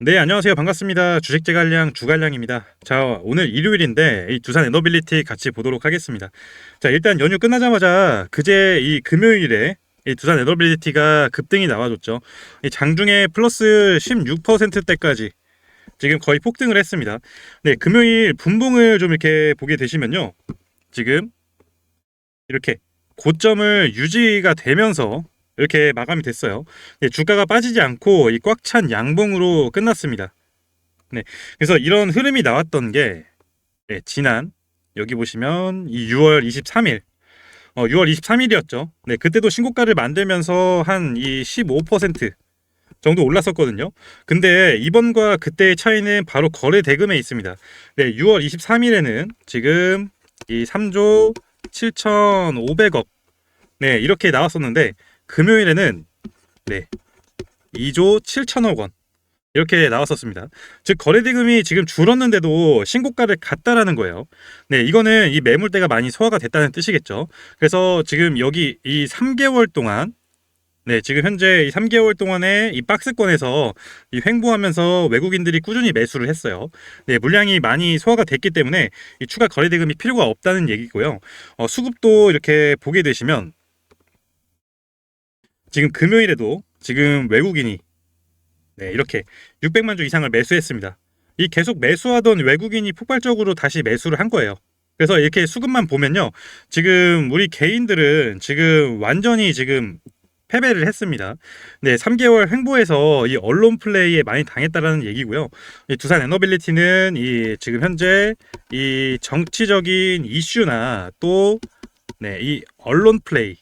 네, 안녕하세요. 반갑습니다. 주식재갈량 주갈량입니다. 자, 오늘 일요일인데 이 두산 에너빌리티 같이 보도록 하겠습니다. 자, 일단 연휴 끝나자마자 그제 이 금요일에 이 두산 에너빌리티가 급등이 나와줬죠. 이 장중에 플러스 16%대까지 지금 거의 폭등을 했습니다. 네, 금요일 분봉을 좀 이렇게 보게 되시면요. 지금 이렇게 고점을 유지가 되면서 이렇게 마감이 됐어요. 네, 주가가 빠지지 않고 이 꽉 찬 양봉으로 끝났습니다. 네, 그래서 이런 흐름이 나왔던 게 네, 지난 여기 보시면 이 6월 23일, 어, 6월 23일이었죠. 네, 그때도 신고가를 만들면서 한 이 15% 정도 올랐었거든요. 근데 이번과 그때의 차이는 바로 거래 대금에 있습니다. 네, 6월 23일에는 지금 이 3조 7,500억 네, 이렇게 나왔었는데 금요일에는 네 2조 7천억 원 이렇게 나왔었습니다. 즉 거래 대금이 지금 줄었는데도 신고가를 갔다라는 거예요. 네, 이거는 이 매물대가 많이 소화가 됐다는 뜻이겠죠. 그래서 지금 여기 이 3개월 동안 네, 지금 현재 이 3개월 동안에 이 박스권에서 이 횡보하면서 외국인들이 꾸준히 매수를 했어요. 네, 물량이 많이 소화가 됐기 때문에 이 추가 거래 대금이 필요가 없다는 얘기고요. 어, 수급도 이렇게 보게 되시면 지금 금요일에도 지금 외국인이 네, 이렇게 600만 주 이상을 매수했습니다. 이 계속 매수하던 외국인이 폭발적으로 다시 매수를 한 거예요. 그래서 이렇게 수급만 보면요. 지금 우리 개인들은 지금 완전히 지금 패배를 했습니다. 네, 3개월 횡보해서 이 언론 플레이에 많이 당했다라는 얘기고요. 이 두산 에너빌리티는 이 지금 현재 이 정치적인 이슈나 또 네, 이 언론 플레이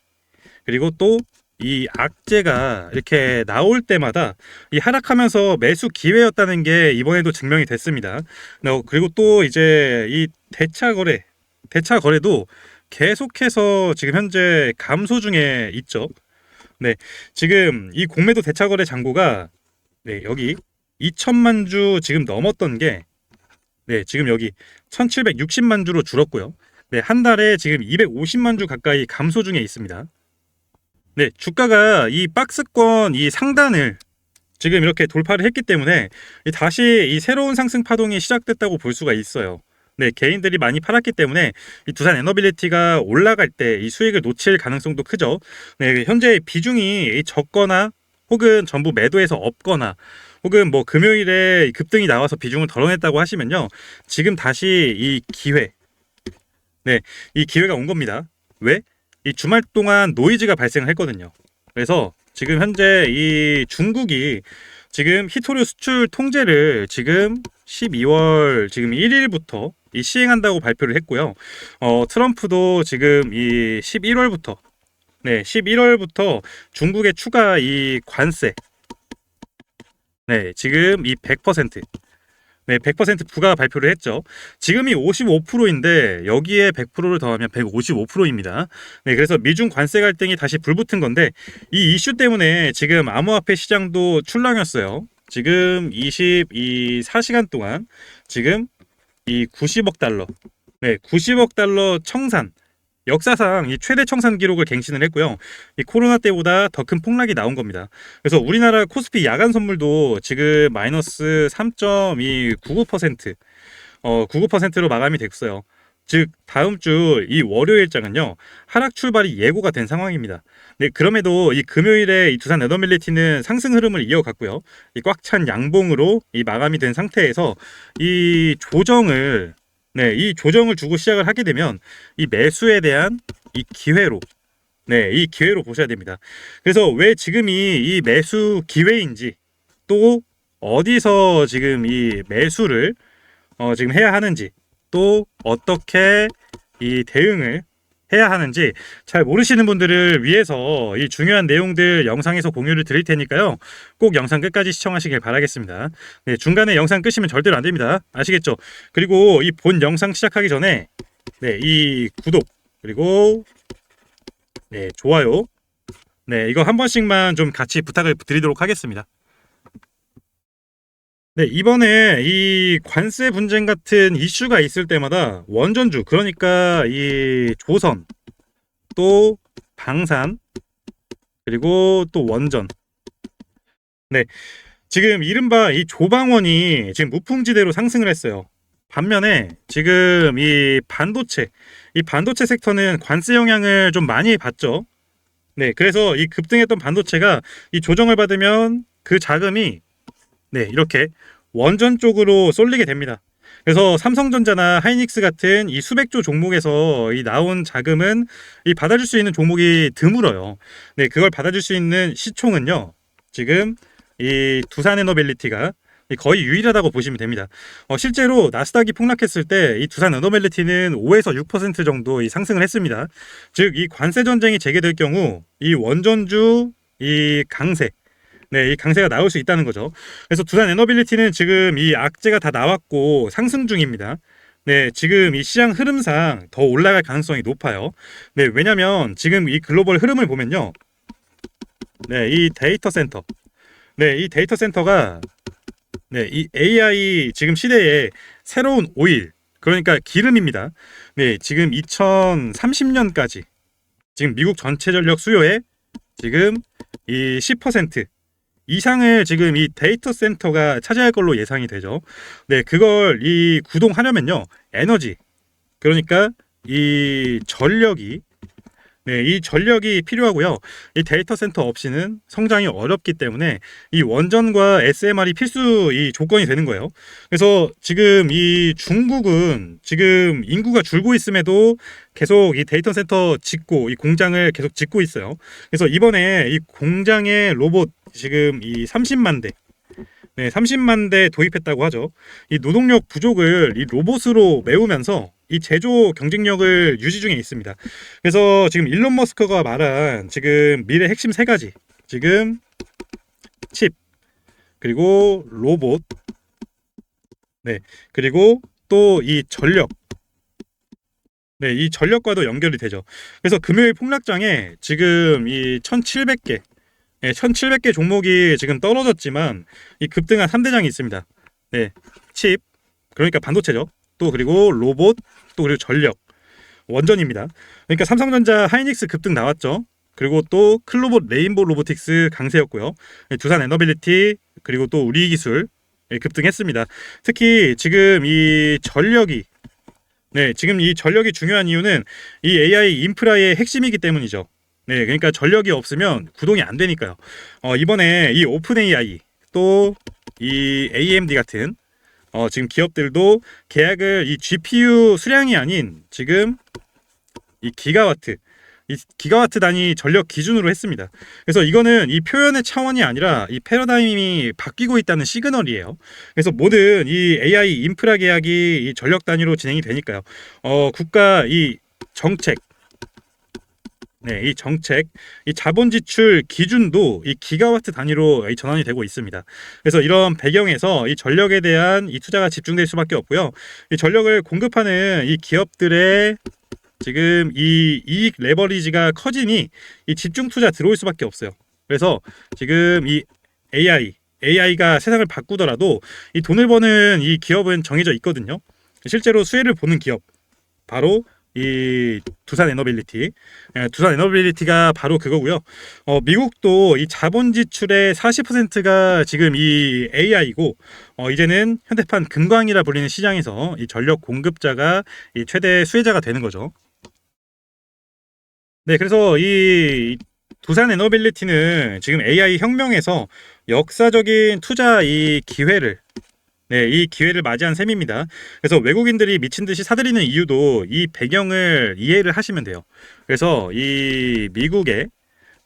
그리고 또 이 악재가 이렇게 나올 때마다 이 하락하면서 매수 기회였다는 게 이번에도 증명이 됐습니다. 어, 그리고 또 이제 이 대차 거래, 대차 거래도 계속해서 지금 현재 감소 중에 있죠. 네, 지금 이 공매도 대차 거래 잔고가 네, 여기 2천만 주 지금 넘었던 게 네, 지금 여기 1,760만 주로 줄었고요. 네, 한 달에 지금 250만 주 가까이 감소 중에 있습니다. 네, 주가가 이 박스권 이 상단을 지금 이렇게 돌파를 했기 때문에 이 다시 이 새로운 상승 파동이 시작됐다고 볼 수가 있어요. 네, 개인들이 많이 팔았기 때문에 이 두산 에너빌리티가 올라갈 때 이 수익을 놓칠 가능성도 크죠. 네, 현재 비중이 적거나 혹은 전부 매도해서 없거나 혹은 뭐 금요일에 급등이 나와서 비중을 덜어냈다고 하시면요. 지금 다시 이 기회 네, 이 기회가 온 겁니다. 왜? 이 주말 동안 노이즈가 발생을 했거든요. 그래서 지금 현재 이 중국이 지금 히토류 수출 통제를 지금 12월 지금 1일부터 이 시행한다고 발표를 했고요. 어, 트럼프도 지금 이 11월부터 네, 11월부터 중국의 추가 이 관세 네, 지금 이 100% 네, 100% 부가 발표를 했죠. 지금이 55%인데 여기에 100%를 더하면 155%입니다. 네, 그래서 미중 관세 갈등이 다시 불붙은 건데 이 이슈 때문에 지금 암호화폐 시장도 출렁였어요. 지금 24시간 동안 지금 이 90억 달러, 네, 90억 달러 청산 역사상 이 최대 청산 기록을 갱신을 했고요. 이 코로나 때보다 더 큰 폭락이 나온 겁니다. 그래서 우리나라 코스피 야간 선물도 지금 마이너스 3.99% 어, 99%로 마감이 됐어요. 즉 다음 주 이 월요일장은요 하락 출발이 예고가 된 상황입니다. 네 그럼에도 이 금요일에 이 두산 에너밀리티는 상승 흐름을 이어갔고요. 이 꽉 찬 양봉으로 이 마감이 된 상태에서 이 조정을 네, 이 조정을 주고 시작을 하게 되면 이 매수에 대한 이 기회로 네, 이 기회로 보셔야 됩니다. 그래서 왜 지금이 이 매수 기회인지 또 어디서 지금 이 매수를 어, 지금 해야 하는지 또 어떻게 이 대응을 해야 하는지 잘 모르시는 분들을 위해서 이 중요한 내용들 영상에서 공유를 드릴 테니까요. 꼭 영상 끝까지 시청하시길 바라겠습니다. 네, 중간에 영상 끄시면 절대로 안 됩니다. 아시겠죠? 그리고 이 본 영상 시작하기 전에 네, 이 구독 그리고 네, 좋아요. 네, 이거 한 번씩만 좀 같이 부탁을 드리도록 하겠습니다. 네, 이번에 이 관세 분쟁 같은 이슈가 있을 때마다 원전주, 그러니까 이 조선, 또 방산, 그리고 또 원전. 네. 지금 이른바 이 조방원이 지금 무풍지대로 상승을 했어요. 반면에 지금 이 반도체, 이 반도체 섹터는 관세 영향을 좀 많이 받죠. 네, 그래서 이 급등했던 반도체가 이 조정을 받으면 그 자금이 네, 이렇게 원전 쪽으로 쏠리게 됩니다. 그래서 삼성전자나 하이닉스 같은 이 수백조 종목에서 이 나온 자금은 이 받아줄 수 있는 종목이 드물어요. 네, 그걸 받아줄 수 있는 시총은요. 지금 이 두산에너빌리티가 거의 유일하다고 보시면 됩니다. 어, 실제로 나스닥이 폭락했을 때 이 두산 에너빌리티는 5에서 6% 정도 이 상승을 했습니다. 즉 이 관세 전쟁이 재개될 경우 이 원전주 이 강세 네, 이 강세가 나올 수 있다는 거죠. 그래서 두산 에너빌리티는 지금 이 악재가 다 나왔고 상승 중입니다. 네, 지금 이 시장 흐름상 더 올라갈 가능성이 높아요. 네, 왜냐면 지금 이 글로벌 흐름을 보면요. 네, 이 데이터 센터. 네, 이 데이터 센터가 네, 이 AI 지금 시대에 새로운 오일, 그러니까 기름입니다. 네, 지금 2030년까지 지금 미국 전체 전력 수요의 지금 이 10% 이상을 지금 이 데이터 센터가 차지할 걸로 예상이 되죠. 네, 그걸 이 구동하려면요. 에너지. 그러니까 이 전력이 네, 이 전력이 필요하고요. 이 데이터 센터 없이는 성장이 어렵기 때문에 이 원전과 SMR이 필수 이 조건이 되는 거예요. 그래서 지금 이 중국은 지금 인구가 줄고 있음에도 계속 이 데이터 센터 짓고 이 공장을 계속 짓고 있어요. 그래서 이번에 이 공장의 로봇 지금 이 30만 대 네, 30만 대 도입했다고 하죠. 이 노동력 부족을 이 로봇으로 메우면서 이 제조 경쟁력을 유지 중에 있습니다. 그래서 지금 일론 머스크가 말한 지금 미래 핵심 세 가지. 지금 칩 그리고 로봇 네, 그리고 또 이 전력 네, 이 전력과도 연결이 되죠. 그래서 금요일 폭락장에 지금 이 1,700개 네, 1,700개 종목이 지금 떨어졌지만 이 급등한 3대장이 있습니다. 네, 칩, 그러니까 반도체죠. 또 그리고 로봇, 또 그리고 전력, 원전입니다. 그러니까 삼성전자, 하이닉스 급등 나왔죠. 그리고 또 클로봇, 레인보 로보틱스 강세였고요. 네, 두산 에너빌리티 그리고 또 우리 기술 네, 급등했습니다. 특히 지금 이 전력이 네, 지금 이 전력이 중요한 이유는 이 AI 인프라의 핵심이기 때문이죠. 네, 그러니까 전력이 없으면 구동이 안 되니까요. 어, 이번에 이 오픈 AI 또 이 AMD 같은 어, 지금 기업들도 계약을 이 GPU 수량이 아닌 지금 이 기가와트 이 기가와트 단위 전력 기준으로 했습니다. 그래서 이거는 이 표현의 차원이 아니라 이 패러다임이 바뀌고 있다는 시그널이에요. 그래서 모든 이 AI 인프라 계약이 이 전력 단위로 진행이 되니까요. 어, 국가 이 정책 네, 이 정책, 이 자본 지출 기준도 이 기가와트 단위로 전환이 되고 있습니다. 그래서 이런 배경에서 이 전력에 대한 이 투자가 집중될 수밖에 없고요. 이 전력을 공급하는 이 기업들의 지금 이 이익 레버리지가 커지니 이 집중 투자 들어올 수밖에 없어요. 그래서 지금 이 AI, AI가 세상을 바꾸더라도 이 돈을 버는 이 기업은 정해져 있거든요. 실제로 수혜를 보는 기업 바로 이 두산 에너빌리티, 예, 두산 에너빌리티가 바로 그거고요. 어, 미국도 이 자본 지출의 40%가 지금 이 AI고, 어, 이제는 현대판 금광이라 불리는 시장에서 이 전력 공급자가 이 최대 수혜자가 되는 거죠. 네, 그래서 이 두산 에너빌리티는 지금 AI 혁명에서 역사적인 투자 이 기회를 네, 이 기회를 맞이한 셈입니다. 그래서 외국인들이 미친 듯이 사들이는 이유도 이 배경을 이해를 하시면 돼요. 그래서 이 미국의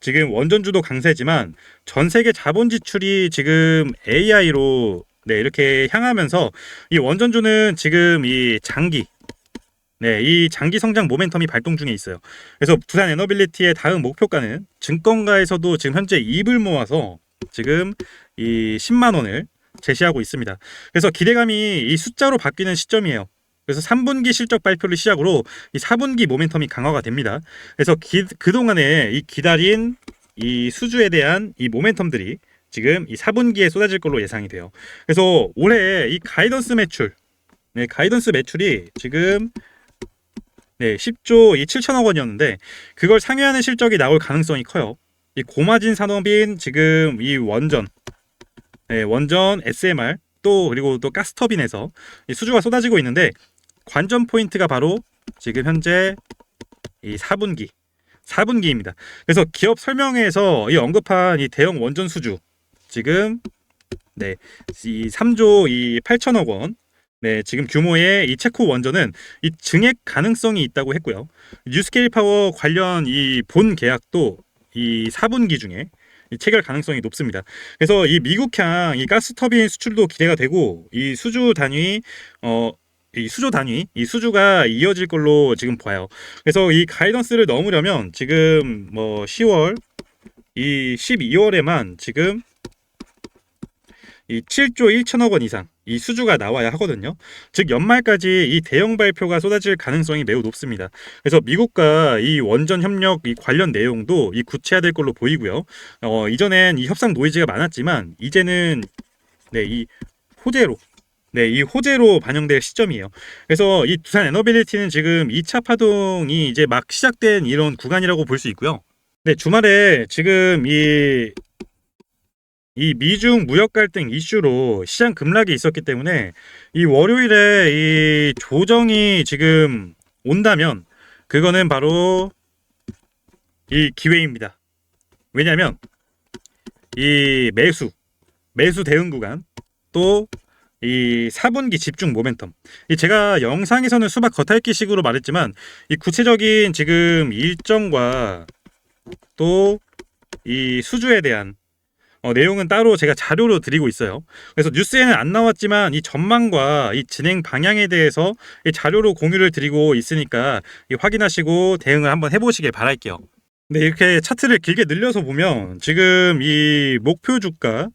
지금 원전주도 강세지만 전 세계 자본 지출이 지금 AI로 네, 이렇게 향하면서 이 원전주는 지금 이 장기 네, 이 장기 성장 모멘텀이 발동 중에 있어요. 그래서 두산 에너빌리티의 다음 목표가는 증권가에서도 지금 현재 입을 모아서 지금 이 10만 원을 제시하고 있습니다. 그래서 기대감이 이 숫자로 바뀌는 시점이에요. 그래서 3분기 실적 발표를 시작으로 이 4분기 모멘텀이 강화가 됩니다. 그래서 기, 그동안에 이 기다린 이 수주에 대한 이 모멘텀들이 지금 이 4분기에 쏟아질 걸로 예상이 돼요. 그래서 올해 이 가이던스 매출, 네, 가이던스 매출이 지금 네, 10조 이 7천억 원이었는데 그걸 상회하는 실적이 나올 가능성이 커요. 이 고마진 산업인 지금 이 원전 네, 원전 SMR 또 그리고 또 가스터빈에서 이 수주가 쏟아지고 있는데 관전 포인트가 바로 지금 현재 이 4분기 4분기입니다. 그래서 기업 설명회에서 이 언급한 이 대형 원전 수주 지금 네, 이 3조 이 8천억 원 네, 지금 규모의 이 체코 원전은 이 증액 가능성이 있다고 했고요. 뉴스케일 파워 관련 이 본 계약도 이 4분기 중에 이 체결 가능성이 높습니다. 그래서 이 미국향 이 가스 터빈 수출도 기대가 되고 이 수주 단위 어 이 수조 단위, 이 수주가 이어질 걸로 지금 봐요. 그래서 이 가이던스를 넘으려면 지금 뭐 10월, 이 12월에만 지금 이 7조 1천억 원 이상 이 수주가 나와야 하거든요. 즉 연말까지 이 대형 발표가 쏟아질 가능성이 매우 높습니다. 그래서 미국과 이 원전 협력 이 관련 내용도 이 구체화될 걸로 보이고요. 어, 이전엔 이 협상 노이즈가 많았지만 이제는 네, 이 호재로 네, 이 호재로 반영될 시점이에요. 그래서 이 두산 에너빌리티는 지금 2차 파동이 이제 막 시작된 이런 구간이라고 볼 수 있고요. 네, 주말에 지금 이, 이 미중 무역 갈등 이슈로 시장 급락이 있었기 때문에 이 월요일에 이 조정이 지금 온다면 그거는 바로 이 기회입니다. 왜냐하면 이 매수, 매수 대응 구간 또 이 4분기 집중 모멘텀. 이 제가 영상에서는 수박 겉핥기 식으로 말했지만 이 구체적인 지금 일정과 또 이 수주에 대한 어, 내용은 따로 제가 자료로 드리고 있어요. 그래서 뉴스에는 안 나왔지만 이 전망과 이 진행 방향에 대해서 이 자료로 공유를 드리고 있으니까 이 확인하시고 대응을 한번 해보시길 바랄게요. 네, 이렇게 차트를 길게 늘려서 보면 지금 이 목표 주가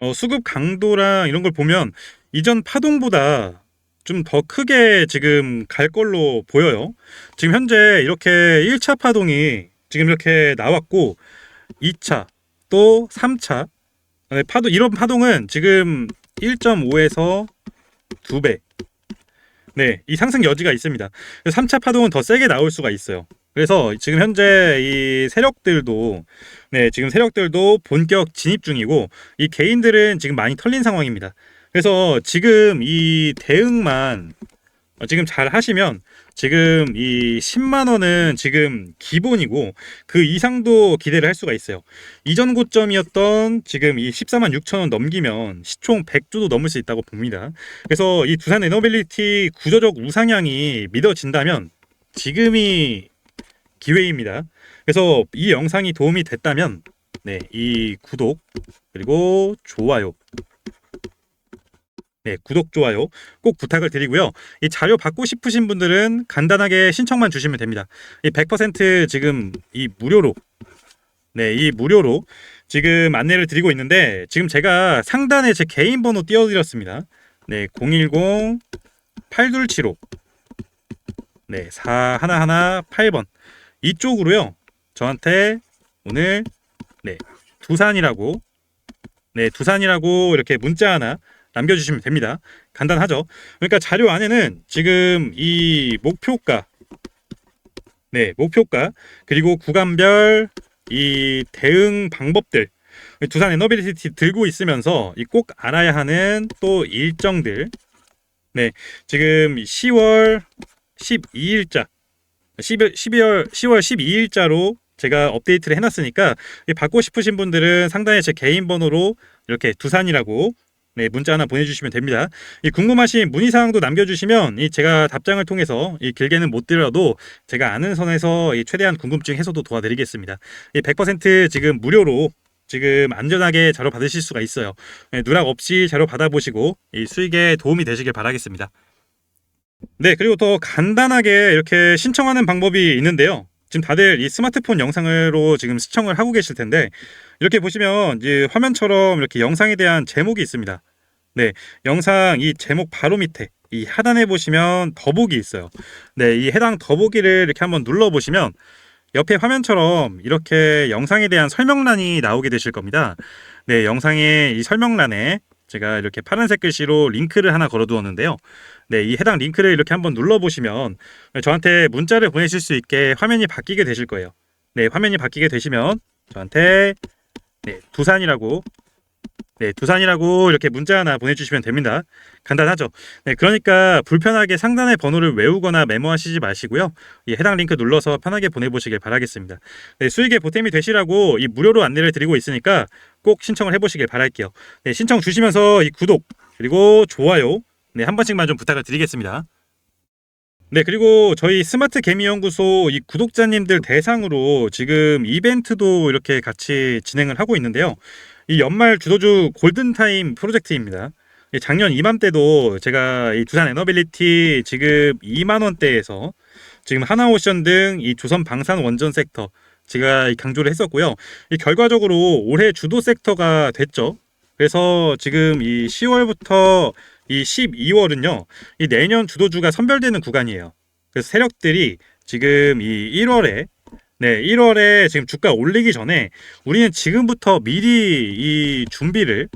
어, 수급 강도랑 이런 걸 보면 이전 파동보다 좀 더 크게 지금 갈 걸로 보여요. 지금 현재 이렇게 1차 파동이 지금 이렇게 나왔고 2차 또 3차 네, 파동 이런 파동은 지금 1.5에서 2배 네, 이 상승 여지가 있습니다. 3차 파동은 더 세게 나올 수가 있어요. 그래서 지금 현재 이 세력들도 네, 지금 세력들도 본격 진입 중이고 이 개인들은 지금 많이 털린 상황입니다. 그래서 지금 이 대응만 어, 지금 잘 하시면 지금 이 10만 원은 지금 기본이고 그 이상도 기대를 할 수가 있어요. 이전 고점이었던 지금 이 14만 6천 원 넘기면 시총 100조도 넘을 수 있다고 봅니다. 그래서 이 두산 에너빌리티 구조적 우상향이 믿어진다면 지금이 기회입니다. 그래서 이 영상이 도움이 됐다면 네, 이 구독 그리고 좋아요 네, 구독, 좋아요 꼭 부탁을 드리고요. 이 자료 받고 싶으신 분들은 간단하게 신청만 주시면 됩니다. 이 100% 지금 이 무료로 네, 이 무료로 지금 안내를 드리고 있는데 지금 제가 상단에 제 개인 번호 띄워드렸습니다. 네, 010 8275 네, 4118 8번 이쪽으로요. 저한테 오늘 네, 두산이라고 네, 두산이라고 이렇게 문자 하나 남겨주시면 됩니다. 간단하죠. 그러니까 자료 안에는 지금 이 목표가, 네, 목표가, 그리고 구간별 이 대응 방법들, 두산 에너빌리티 들고 있으면서 이 꼭 알아야 하는 또 일정들, 네, 지금 10월 12일자, 12월, 12월 10월 12일자로 제가 업데이트를 해놨으니까 받고 싶으신 분들은 상단에 제 개인 번호로 이렇게 두산이라고 네, 문자 하나 보내주시면 됩니다. 이 궁금하신 문의 사항도 남겨주시면 이 제가 답장을 통해서 이 길게는 못 드려도 제가 아는 선에서 이 최대한 궁금증 해소도 도와드리겠습니다. 이 100% 지금 무료로 지금 안전하게 자료 받으실 수가 있어요. 네, 누락 없이 자료 받아보시고 이 수익에 도움이 되시길 바라겠습니다. 네, 그리고 더 간단하게 이렇게 신청하는 방법이 있는데요. 지금 다들 이 스마트폰 영상으로 지금 시청을 하고 계실 텐데 이렇게 보시면 이제 화면처럼 이렇게 영상에 대한 제목이 있습니다. 네, 영상 이 제목 바로 밑에 이 하단에 보시면 더보기 있어요. 네, 이 해당 더보기를 이렇게 한번 눌러 보시면 옆에 화면처럼 이렇게 영상에 대한 설명란이 나오게 되실 겁니다. 네, 영상의 이 설명란에 제가 이렇게 파란색 글씨로 링크를 하나 걸어 두었는데요. 네, 이 해당 링크를 이렇게 한번 눌러 보시면 저한테 문자를 보내실 수 있게 화면이 바뀌게 되실 거예요. 네, 화면이 바뀌게 되시면 저한테 네, 두산이라고 네, 두산이라고 이렇게 문자 하나 보내주시면 됩니다. 간단하죠. 네, 그러니까 불편하게 상단의 번호를 외우거나 메모하시지 마시고요. 이 해당 링크 눌러서 편하게 보내보시길 바라겠습니다. 네, 수익에 보탬이 되시라고 이 무료로 안내를 드리고 있으니까 꼭 신청을 해보시길 바랄게요. 네, 신청 주시면서 이 구독 그리고 좋아요 네, 한 번씩만 좀 부탁을 드리겠습니다. 네, 그리고 저희 스마트 개미 연구소 이 구독자님들 대상으로 지금 이벤트도 이렇게 같이 진행을 하고 있는데요. 이 연말 주도주 골든타임 프로젝트입니다. 이 작년 이맘때도 제가 이 두산 에너빌리티 지금 2만 원대에서 지금 하나오션 등 이 조선 방산 원전 섹터 제가 이 강조를 했었고요. 이 결과적으로 올해 주도 섹터가 됐죠. 그래서 지금 이 10월부터 이 12월은요. 이 내년 주도주가 선별되는 구간이에요. 그래서 세력들이 지금 이 1월에 네, 1월에 지금 주가 올리기 전에 우리는 지금부터 미리 이 준비를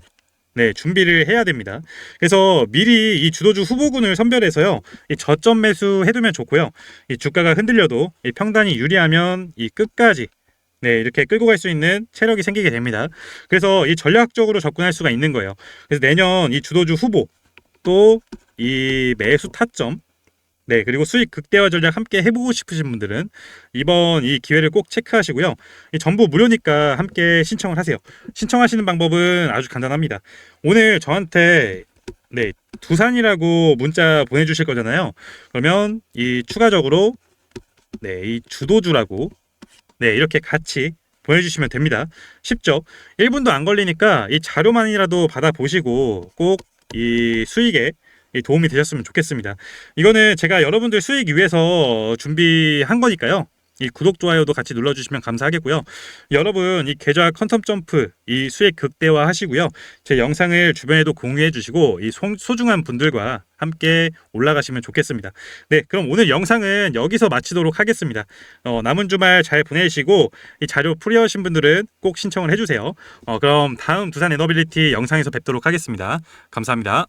네, 준비를 해야 됩니다. 그래서 미리 이 주도주 후보군을 선별해서요. 이 저점 매수 해두면 좋고요. 이 주가가 흔들려도 이 평단이 유리하면 이 끝까지 네, 이렇게 끌고 갈 수 있는 체력이 생기게 됩니다. 그래서 이 전략적으로 접근할 수가 있는 거예요. 그래서 내년 이 주도주 후보 또 이 매수 타점 네, 그리고 수익 극대화 전략 함께 해보고 싶으신 분들은 이번 이 기회를 꼭 체크하시고요. 이 전부 무료니까 함께 신청을 하세요. 신청하시는 방법은 아주 간단합니다. 오늘 저한테 네, 두산이라고 문자 보내주실 거잖아요. 그러면 이 추가적으로 네, 이 주도주라고 네, 이렇게 같이 보내주시면 됩니다. 쉽죠? 1분도 안 걸리니까 이 자료만이라도 받아보시고 꼭 이 수익에 이 도움이 되셨으면 좋겠습니다. 이거는 제가 여러분들 수익 위해서 준비한 거니까요. 이 구독 좋아요도 같이 눌러주시면 감사하겠고요. 여러분 이 계좌 컨텀 점프 이 수익 극대화 하시고요. 제 영상을 주변에도 공유해 주시고 이 소, 소중한 분들과 함께 올라가시면 좋겠습니다. 네, 그럼 오늘 영상은 여기서 마치도록 하겠습니다. 어, 남은 주말 잘 보내시고 이 자료 풀이하신 분들은 꼭 신청을 해주세요. 어, 그럼 다음 두산 에너빌리티 영상에서 뵙도록 하겠습니다. 감사합니다.